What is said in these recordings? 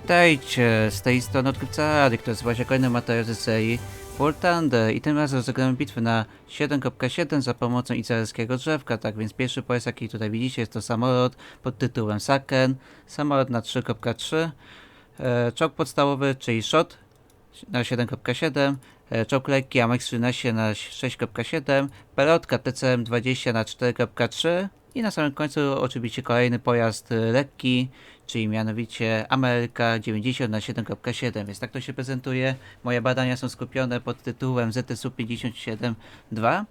Witajcie, z tej strony odkrywca Ady, to jest właśnie kolejny materiał ze serii War Thunder i tym razem rozegramy bitwę na 7.7 za pomocą izraelskiego drzewka, tak więc pierwszy pojazd jaki tutaj widzicie jest to samolot pod tytułem Saken, samolot na 3.3, e, czołg podstawowy, czyli SHOT na 7.7, e, czołg lekki Amex 13 na 6.7, pelotka TCM-20 na 4.3 i na samym końcu oczywiście kolejny pojazd e, lekki, czyli mianowicie Ameryka 90 na 7.7, więc tak to się prezentuje. Moje badania są skupione pod tytułem ZSU 57.2.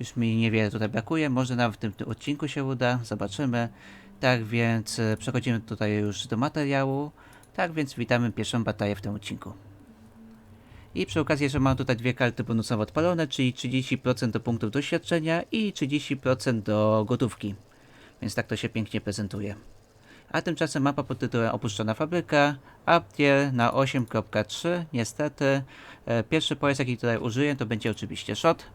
Już mi niewiele tutaj brakuje, może nam w tym, odcinku się uda, zobaczymy. Tak więc e, przechodzimy tutaj już do materiału. Tak więc witamy pierwszą batalię w tym odcinku. I przy okazji, że mam tutaj dwie karty bonusowe odpalone, czyli 30% do punktów doświadczenia i 30% do gotówki. Więc tak to się pięknie prezentuje. A tymczasem mapa pod tytułem Opuszczona fabryka, Aptier na 8.3, niestety. E, pierwszy pojazd jaki tutaj użyję to będzie oczywiście shot.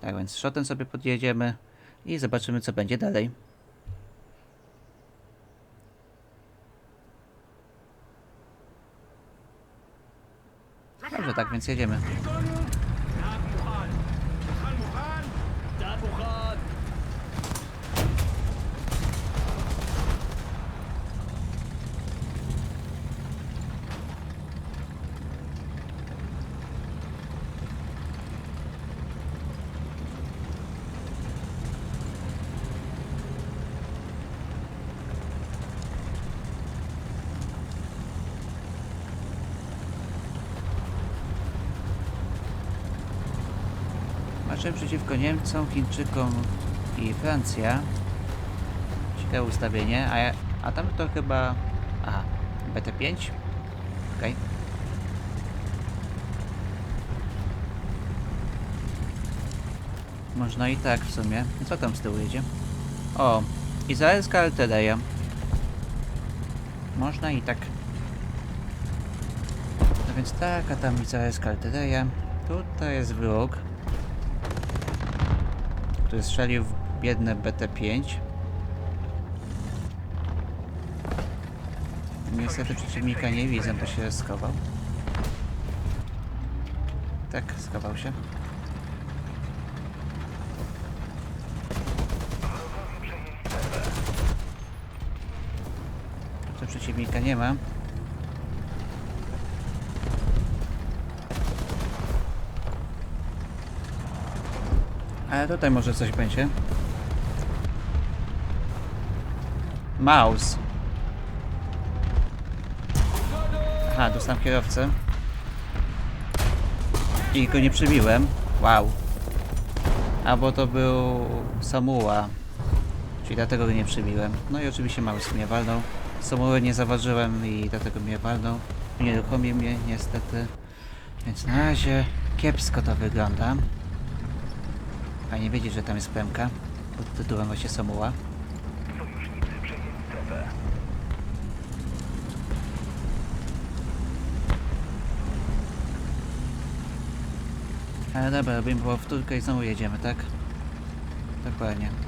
Tak więc shotem sobie podjedziemy i zobaczymy co będzie dalej. Dobrze, tak więc jedziemy. Maczem przeciwko Niemcom, Chińczykom i Francja. Ciekawe ustawienie, a, ja- a tam to chyba... Aha, BT5? Okej. Można i tak w sumie. Co tam z tyłu jedzie? O, izraelska artyleria. Można i tak. No więc tak, a tam izraelska artyleria. Tutaj jest wróg strzelił w biedne BT-5. Niestety przeciwnika nie widzę, to się schował. Tak, schował się. Tu przeciwnika nie ma. Ale tutaj może coś będzie. Mouse. Aha, dostałem kierowcę. I go nie przybiłem. Wow. Albo to był Samuła. Czyli dlatego go nie przybiłem. No i oczywiście Mouse mnie walnął. Samuły nie zaważyłem i dlatego mnie walnął. Nie uruchomił mnie niestety. Więc na razie kiepsko to wygląda. Fajnie wiedzieć, że tam jest plemka pod tytułem właśnie Samuła. Ale dobra, robimy powtórkę i znowu jedziemy, tak? Dokładnie.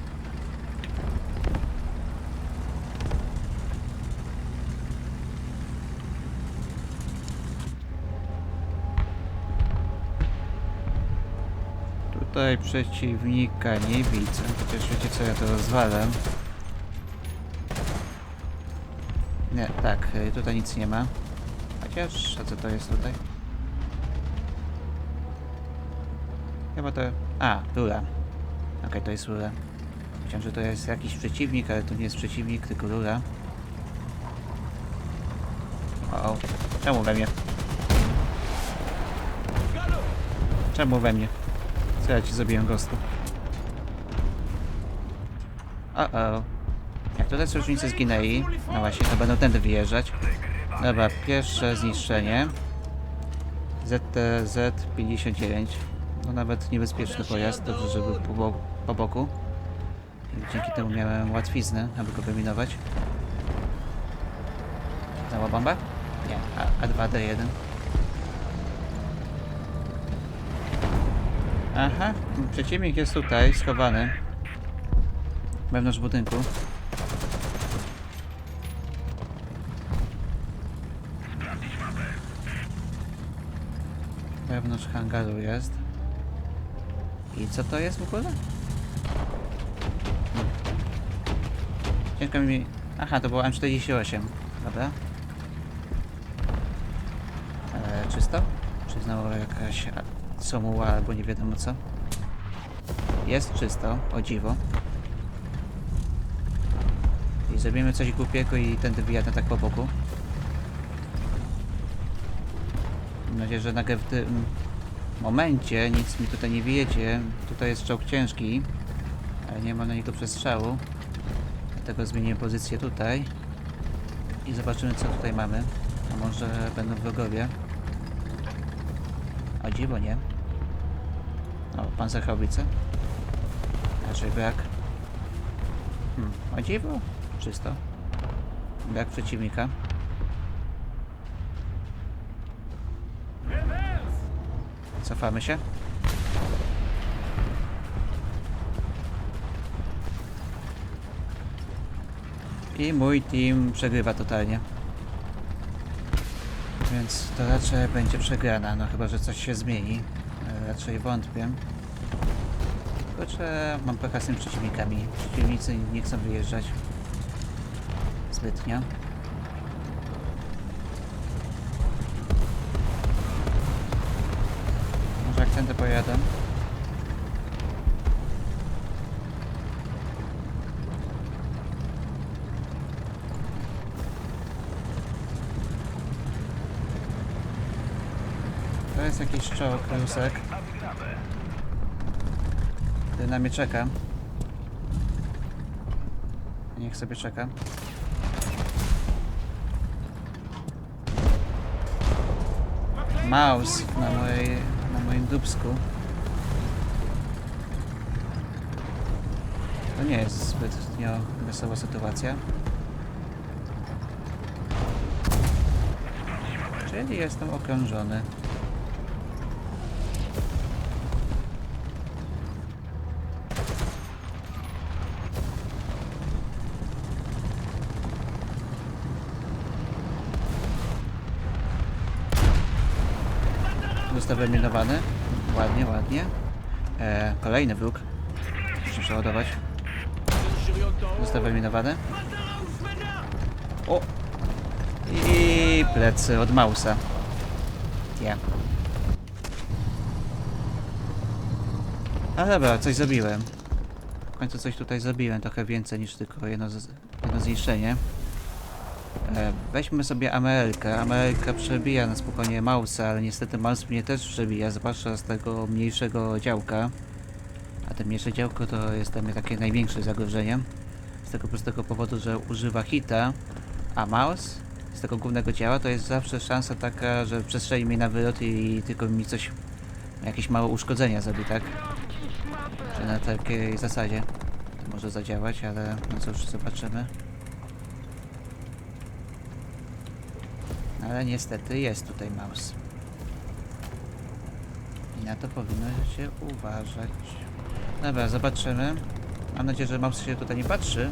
Tutaj przeciwnika nie widzę, chociaż wiecie co, ja to rozwalę. Nie, tak, y, tutaj nic nie ma. Chociaż, a co to jest tutaj? Chyba to... A, rura. Okej, to jest rura. Myślałem, że to jest jakiś przeciwnik, ale to nie jest przeciwnik, tylko rura. O. czemu we mnie? Czemu we mnie? Co ja ci zrobiłem, gostu? O, o. Jak tutaj sojusznicy zginęli, no właśnie, to będą tędy wyjeżdżać. Dobra, pierwsze zniszczenie. ZTZ-59. No nawet niebezpieczny pojazd, dobrze, że był po, bo po boku. Dzięki temu miałem łatwiznę, aby go wyminować. Znowu bomba? Nie, A- A2D1. Aha, przeciwnik jest tutaj, schowany. Wewnątrz budynku. Wewnątrz hangaru jest. I co to jest w ogóle? Ciężko mi... Aha, to było M48. Dobra. Eee, czysto? Czy znowu jakaś a, somuła albo nie wiadomo co? Jest czysto, o dziwo. I zrobimy coś głupiego i tędy wyjadę tak po boku. Mam nadzieję, że nagle w tym momencie nic mi tutaj nie wyjedzie. Tutaj jest czołg ciężki, ale nie ma na niego przestrzału. Dlatego zmienię pozycję tutaj. I zobaczymy co tutaj mamy. A może będą wrogowie. O dziwo nie. O, pancerchaubice. Raczej brak. Hmm, o dziwo. Czysto. Brak przeciwnika. Cofamy się. I mój team przegrywa totalnie. Więc to raczej będzie przegrana, no chyba, że coś się zmieni. E, Raczej wątpię. Tylko, że mam pecha z tymi przeciwnikami. Przeciwnicy nie chcą wyjeżdżać. Zbytnio. Może jak tędy pojadę. Jest jakiś czołg, rusek. Który na mnie czeka. Niech sobie czeka. Mouse na mojej, na moim dubsku. To nie jest zbytnio wesoła sytuacja. Czyli jestem okrążony. Został wyeliminowany. Ładnie, ładnie. E, kolejny wróg. Muszę przeładować. Został wyeliminowany. O! I plecy od Mausa. Nie. A dobra, coś zrobiłem. W końcu coś tutaj zrobiłem, trochę więcej niż tylko jedno, jedno zniszczenie. E, weźmy sobie Amerykę. Ameryka przebija na spokojnie Mausa, ale niestety Maus mnie też przebija, zwłaszcza z tego mniejszego działka. A to mniejsze działko to jest dla mnie takie największe zagrożenie. Z tego prostego powodu, że używa hita, a Maus z tego głównego działa to jest zawsze szansa taka, że przestrzeli mnie na wylot i tylko mi coś, jakieś małe uszkodzenia zrobi, tak? Na takiej zasadzie to może zadziałać, ale no cóż, zobaczymy. Ale niestety jest tutaj mouse. I na to powinno się uważać. Dobra, zobaczymy. Mam nadzieję, że mouse się tutaj nie patrzy.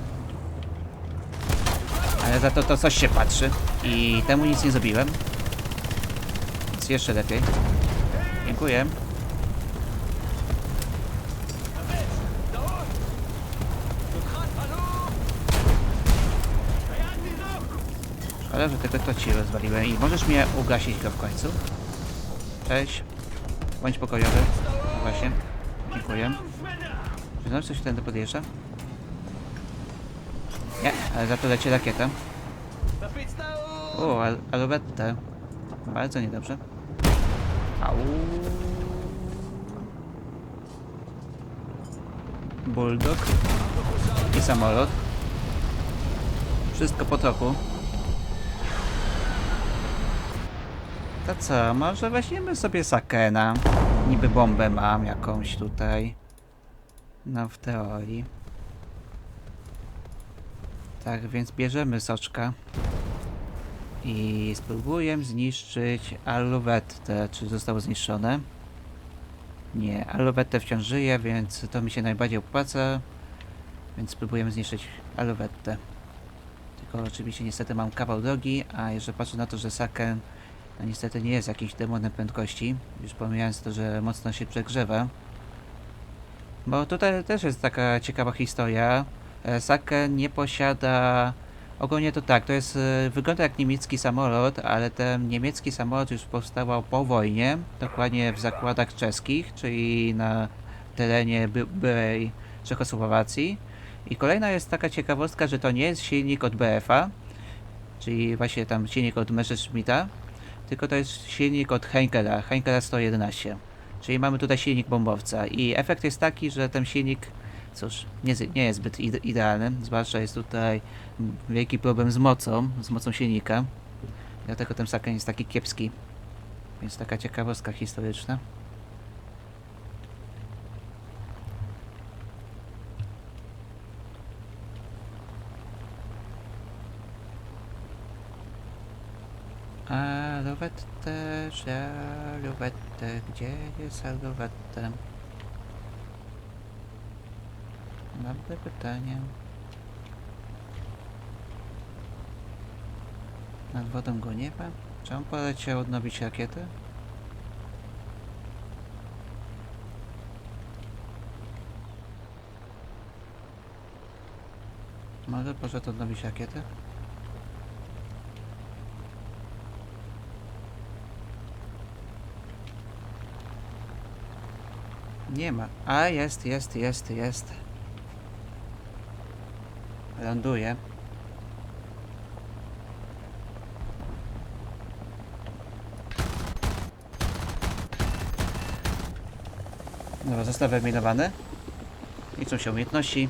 Ale za to to coś się patrzy. I temu nic nie zrobiłem. Więc jeszcze lepiej. Dziękuję. Szkoda, że tylko to ci rozwaliłem i możesz mnie ugasić go w końcu. Cześć. Bądź pokojowy. Właśnie. Dziękuję. Czy znowu coś tędy podjeżdża? Nie, ale za to leci rakieta. O, al alubette. Bardzo niedobrze. Au. Bulldog. I samolot. Wszystko po trochu. To co, może weźmiemy sobie Sakena. Niby bombę mam jakąś tutaj. No w teorii. Tak więc bierzemy soczka. I spróbuję zniszczyć Aluwettę. Czy zostało zniszczone? Nie, Aluwettę wciąż żyje, więc to mi się najbardziej opłaca. Więc spróbujemy zniszczyć Aluwettę. Tylko oczywiście niestety mam kawał drogi, a jeszcze patrzę na to, że Saken No niestety nie jest jakimś demonem prędkości, już pomijając to, że mocno się przegrzewa. Bo tutaj też jest taka ciekawa historia. E, Sake nie posiada... Ogólnie to tak, to jest... e, Wygląda jak niemiecki samolot, ale ten niemiecki samolot już powstawał po wojnie, dokładnie w zakładach czeskich, czyli na terenie by- byłej Czechosłowacji. I kolejna jest taka ciekawostka, że to nie jest silnik od BFA, czyli właśnie tam silnik od Messerschmitta, tylko to jest silnik od Henkela, Henkela 111. Czyli mamy tutaj silnik bombowca i efekt jest taki, że ten silnik, cóż, nie, nie jest zbyt ide- idealny, zwłaszcza jest tutaj wielki problem z mocą, z mocą silnika. Dlatego ten Saken jest taki kiepski. Więc taka ciekawostka historyczna. Że lowetę, gdzie jest lowetę? Dobre pytanie. Nad wodą go nie ma? Czy on poleciał odnowić rakietę? Może poszedł odnowić rakietę? Nie ma. A jest, jest, jest, jest. Ląduje. Dobra, został wyeliminowany. Liczą się umiejętności.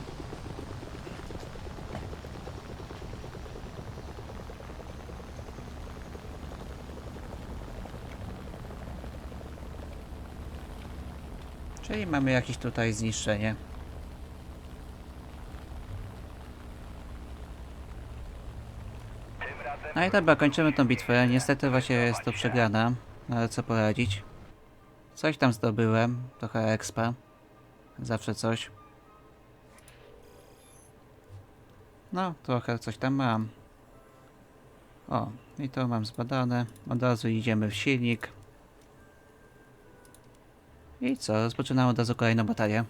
Czyli mamy jakieś tutaj zniszczenie. No i dobra, kończymy tą bitwę. Niestety właśnie jest to przegrana, no ale co poradzić. Coś tam zdobyłem, trochę expa. Zawsze coś. No, trochę coś tam mam. O, i to mam zbadane. Od razu idziemy w silnik. I co, rozpoczynamy od razu kolejną batalię.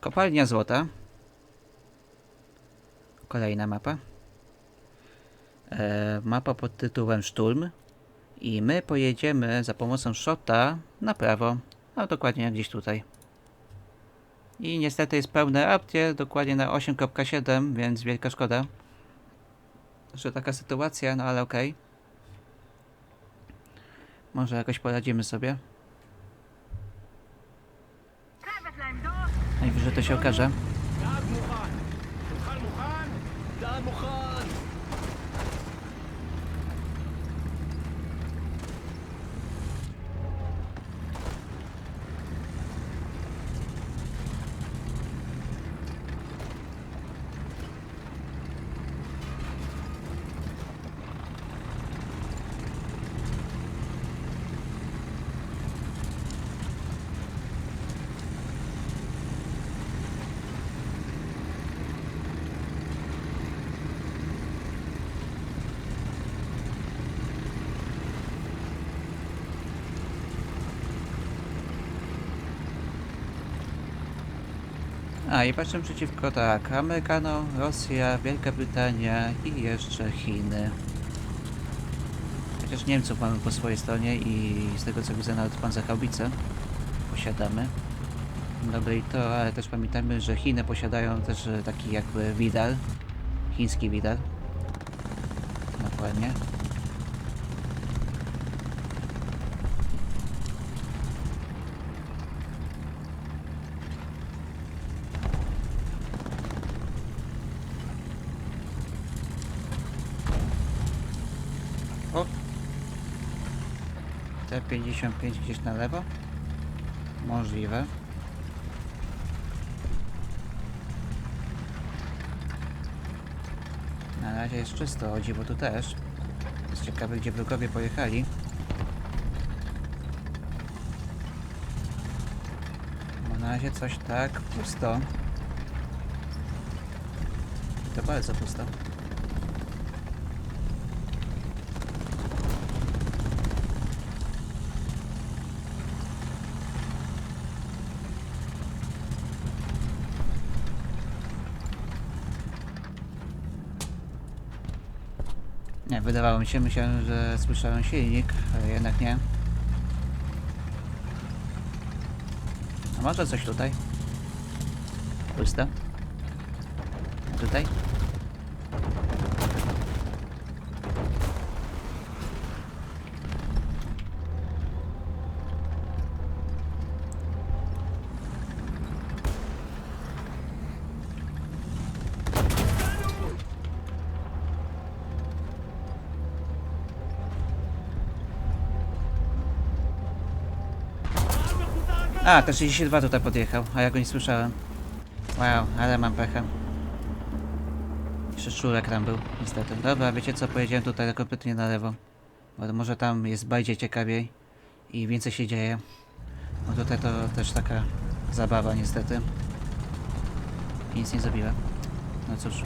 Kopalnia złota. Kolejna mapa. E, mapa pod tytułem Szturm. I my pojedziemy za pomocą shota na prawo. A dokładnie gdzieś tutaj. I niestety jest pełne opcje, dokładnie na 8.7, więc wielka szkoda że taka sytuacja, no ale okej. Może jakoś poradzimy sobie. Najwyżej to się okaże. A i patrzę przeciwko tak, Amerykano, Rosja, Wielka Brytania i jeszcze Chiny. Chociaż Niemców mamy po swojej stronie i z tego co widzę nawet panzerhaubice posiadamy. Dobre i to, ale też pamiętajmy, że Chiny posiadają też e, taki jakby widar, chiński widar. Dokładnie. O! T55 gdzieś na lewo? Możliwe. Na razie jest czysto, o dziwo tu też. Jest ciekawe gdzie wrogowie pojechali. Bo na razie coś tak pusto. To bardzo pusto. Nie, wydawało mi się, myślałem, że słyszałem silnik, ale jednak nie. A może coś tutaj? Pusto? A tutaj? A, ten 32 tutaj podjechał, a ja go nie słyszałem. Wow, ale mam pecha. Jeszcze szczurek tam był, niestety. Dobra, wiecie co, pojedziemy tutaj kompletnie na lewo. Bo może tam jest bardziej ciekawiej i więcej się dzieje. Bo tutaj to też taka zabawa niestety. Nic nie zrobiłem. No cóż.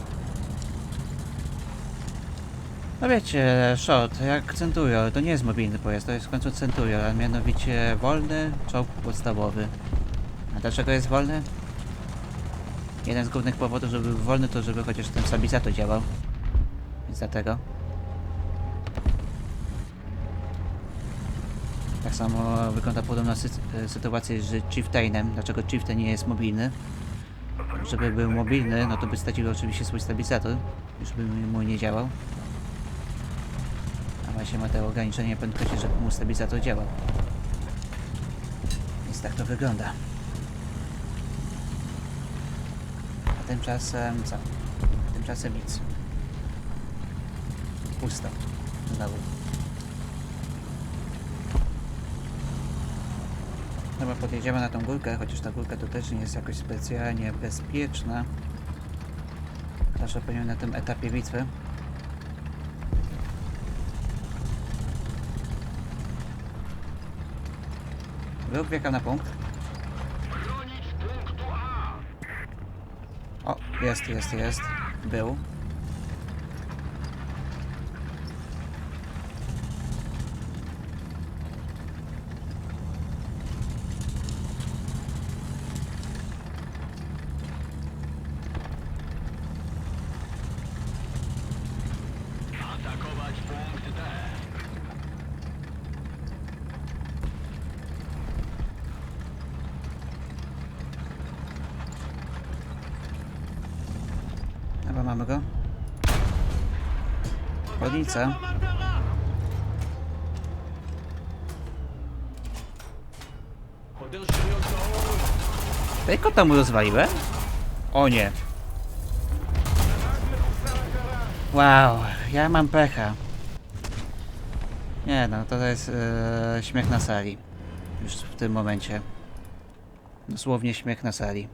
No wiecie, short, jak Centurion, to nie jest mobilny pojazd, to jest w końcu Centurion, a mianowicie wolny czołg podstawowy. A dlaczego jest wolny? Jeden z głównych powodów, żeby był wolny, to żeby chociaż ten stabilizator działał. Więc dlatego. Tak samo wygląda podobna sy e, sytuacja z Chieftainem. Dlaczego Chieftain nie jest mobilny? Żeby był mobilny, no to by stracił oczywiście swój stabilizator, już by mu nie działał. Właśnie ma te ograniczenie prędkości, żeby mu stabilizator działał. Więc tak to wygląda. A tymczasem co? Tymczasem nic. Pusto. Znowu. Dobra, podjedziemy na tą górkę, chociaż ta górka to też nie jest jakoś specjalnie bezpieczna. Zwłaszcza powinien na tym etapie bitwy. Wjechał na punkt. O, jest, jest, jest. Był. Atakować punkt D. Dobra, mamy go. Tej kota mu rozwaliłem? O nie. Wow, ja mam pecha. Nie no, to jest e, śmiech na sali. Już w tym momencie. Dosłownie śmiech na sali.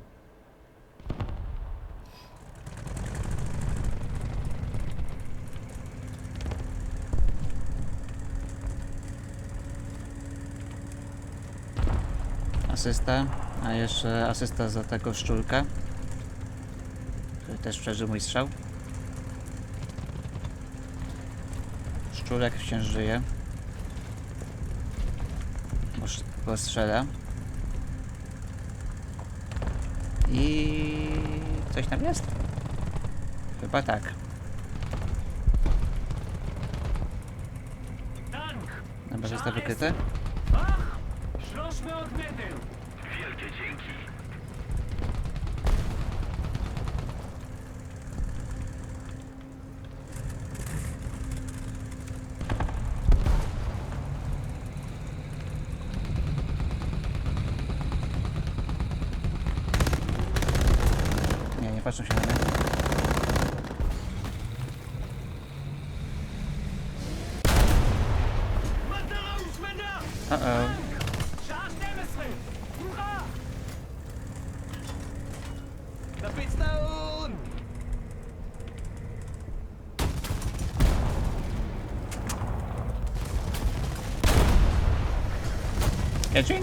Asysta, a jeszcze asysta za tego szczurka, który też przeżył mój strzał. Szczurek wciąż żyje. Bo Bo strzela. I coś tam jest? Chyba tak. Dobra, został wykryty. Ach! Schlossmy odmiety! Wielkie dzięki. Nie, nie patrzą się na mnie. Materialsmänner! Uh-oh. Schaas Nemesrin! Hurra! Lapit na un! Jure!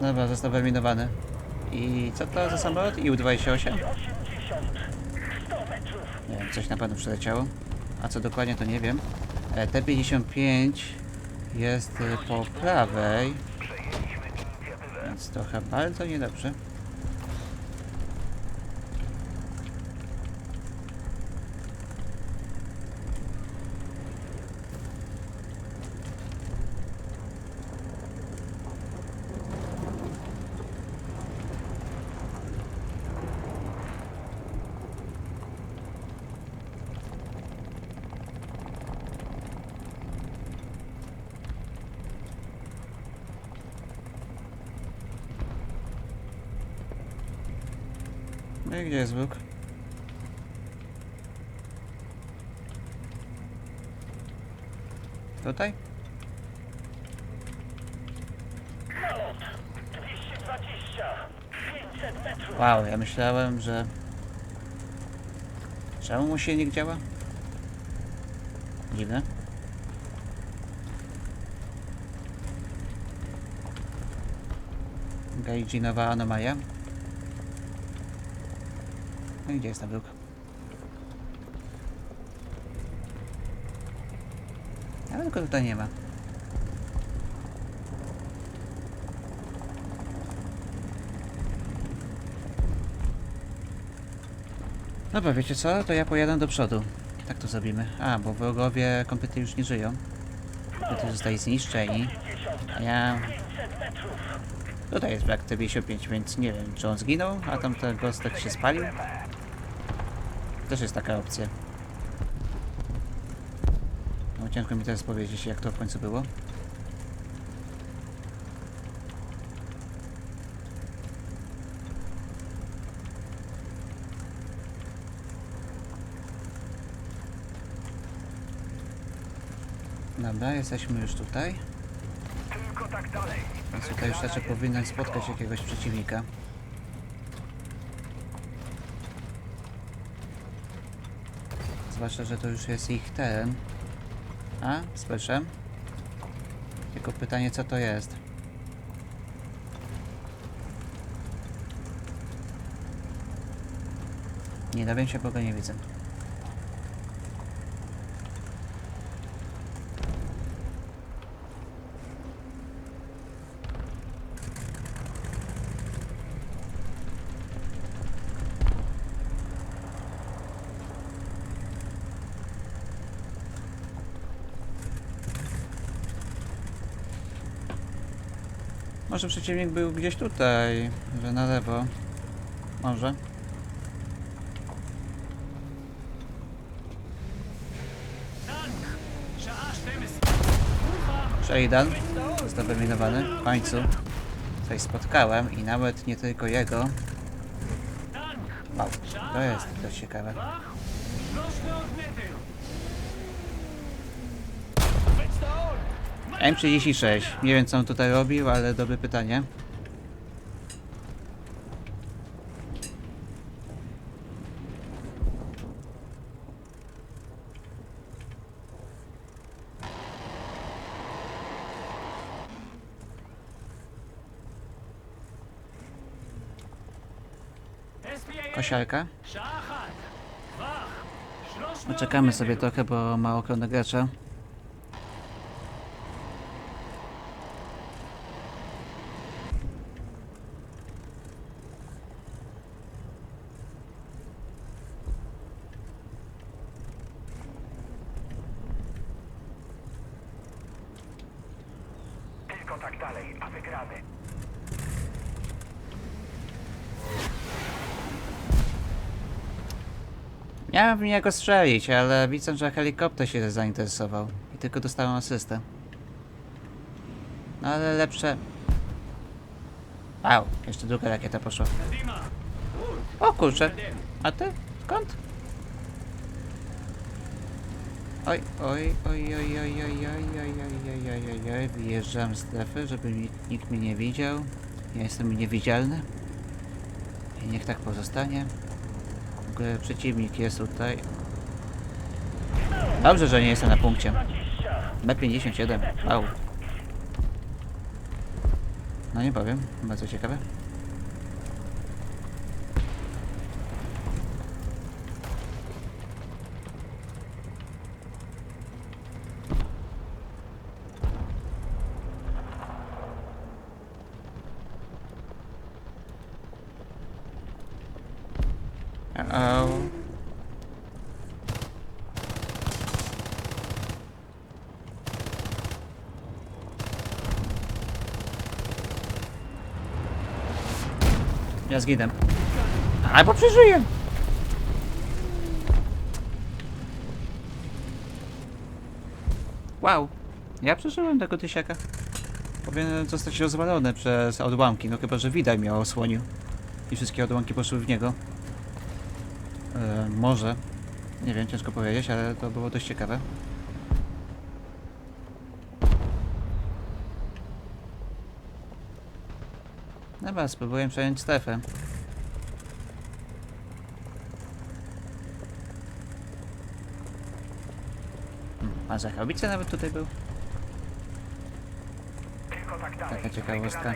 Dobra, został wyeliminowany. I co to za samolot? IU-28? Nie wiem, coś na pewno przyleciało. A co dokładnie to nie wiem. E, T-55 jest po prawej. Więc trochę bardzo niedobrze. No gdzie jest Bóg? Tutaj? Wow, ja myślałem, że... Czemu mu silnik działa? Dziwne. Gaijinowa anomalia. No gdzie jest ta wróg? Ale tylko tutaj nie ma. Dobra, wiecie co? To ja pojadę do przodu. Tak to zrobimy. A, bo wrogowie kompletnie już nie żyją. Kompletnie zostali zniszczeni. A ja... Tutaj jest brak T-55, więc nie wiem, czy on zginął, a tamten gostek się spalił. Też jest taka opcja. No ciężko mi teraz powiedzieć, jak to w końcu było. Dobra, jesteśmy już tutaj. Tylko tak dalej. Więc tutaj już raczej powinien spotkać jakiegoś przeciwnika. Zwłaszcza, że to już jest ich teren. A, słyszę. Tylko pytanie, co to jest? Nie dowiem się, bo go nie widzę. naszym przeciwnik był gdzieś tutaj, że na lewo. Może. Shaidan zdominowany w końcu. Coś spotkałem i nawet nie tylko jego. Wow, to jest dość ciekawe. M36. Nie wiem co on tutaj robił, ale dobre pytanie. Kosiarka. Poczekamy sobie trochę, bo ma ochronę gracza. to tak dalej, a wygramy. Miałem w niego strzelić, ale widzę, że helikopter się zainteresował i tylko dostałem asystę. No ale lepsze... Wow, jeszcze druga rakieta poszła. O kurczę, a ty? Skąd? Oj, oj, oj, oj, oj, oj, oj, oj, oj, oj, oj, oj, wyjeżdżam z strefy, żeby nikt mnie nie widział. Ja jestem niewidzialny. I niech tak pozostanie. W ogóle przeciwnik jest tutaj. Dobrze, że nie jestem na punkcie. B57, wow. No nie powiem, bardzo ciekawe. Ja zginę. Albo przeżyję. Wow. Ja przeżyłem tego tysiaka. Powinien zostać rozwalony przez odłamki, no chyba, że widać mnie osłonił. I wszystkie odłamki poszły w niego. E, może. Nie wiem, ciężko powiedzieć, ale to było dość ciekawe. Dobra, spróbuję przejąć strefę. Hmm, A Zachowice nawet tutaj był? Tylko tak dalej. Taka ciekawostka.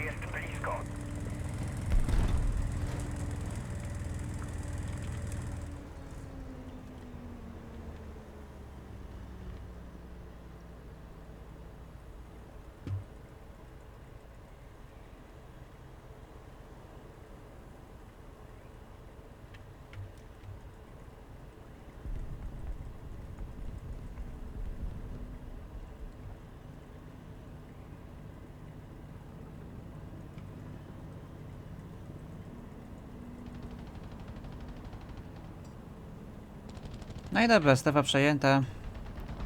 No i dobra, strefa przejęta.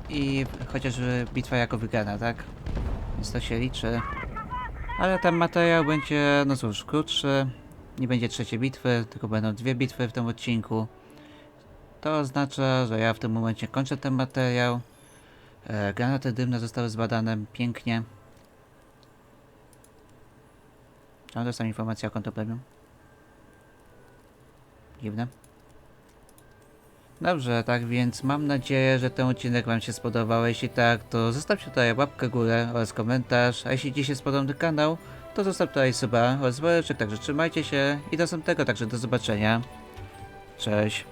I chociaż bitwa jako wygrana, tak? Więc to się liczy. Ale ten materiał będzie, no cóż, krótszy. Nie będzie trzeciej bitwy, tylko będą dwie bitwy w tym odcinku. To oznacza, że ja w tym momencie kończę ten materiał. E, granaty dymne zostały zbadane pięknie. Czemu dostałem informację o konto premium? Dziwne. Dobrze, tak więc mam nadzieję, że ten odcinek Wam się spodobał. Jeśli tak, to zostawcie tutaj łapkę górę oraz komentarz. A jeśli się spodobał ten kanał, to zostaw tutaj suba oraz woreczek. Także trzymajcie się i do następnego, także do zobaczenia. Cześć.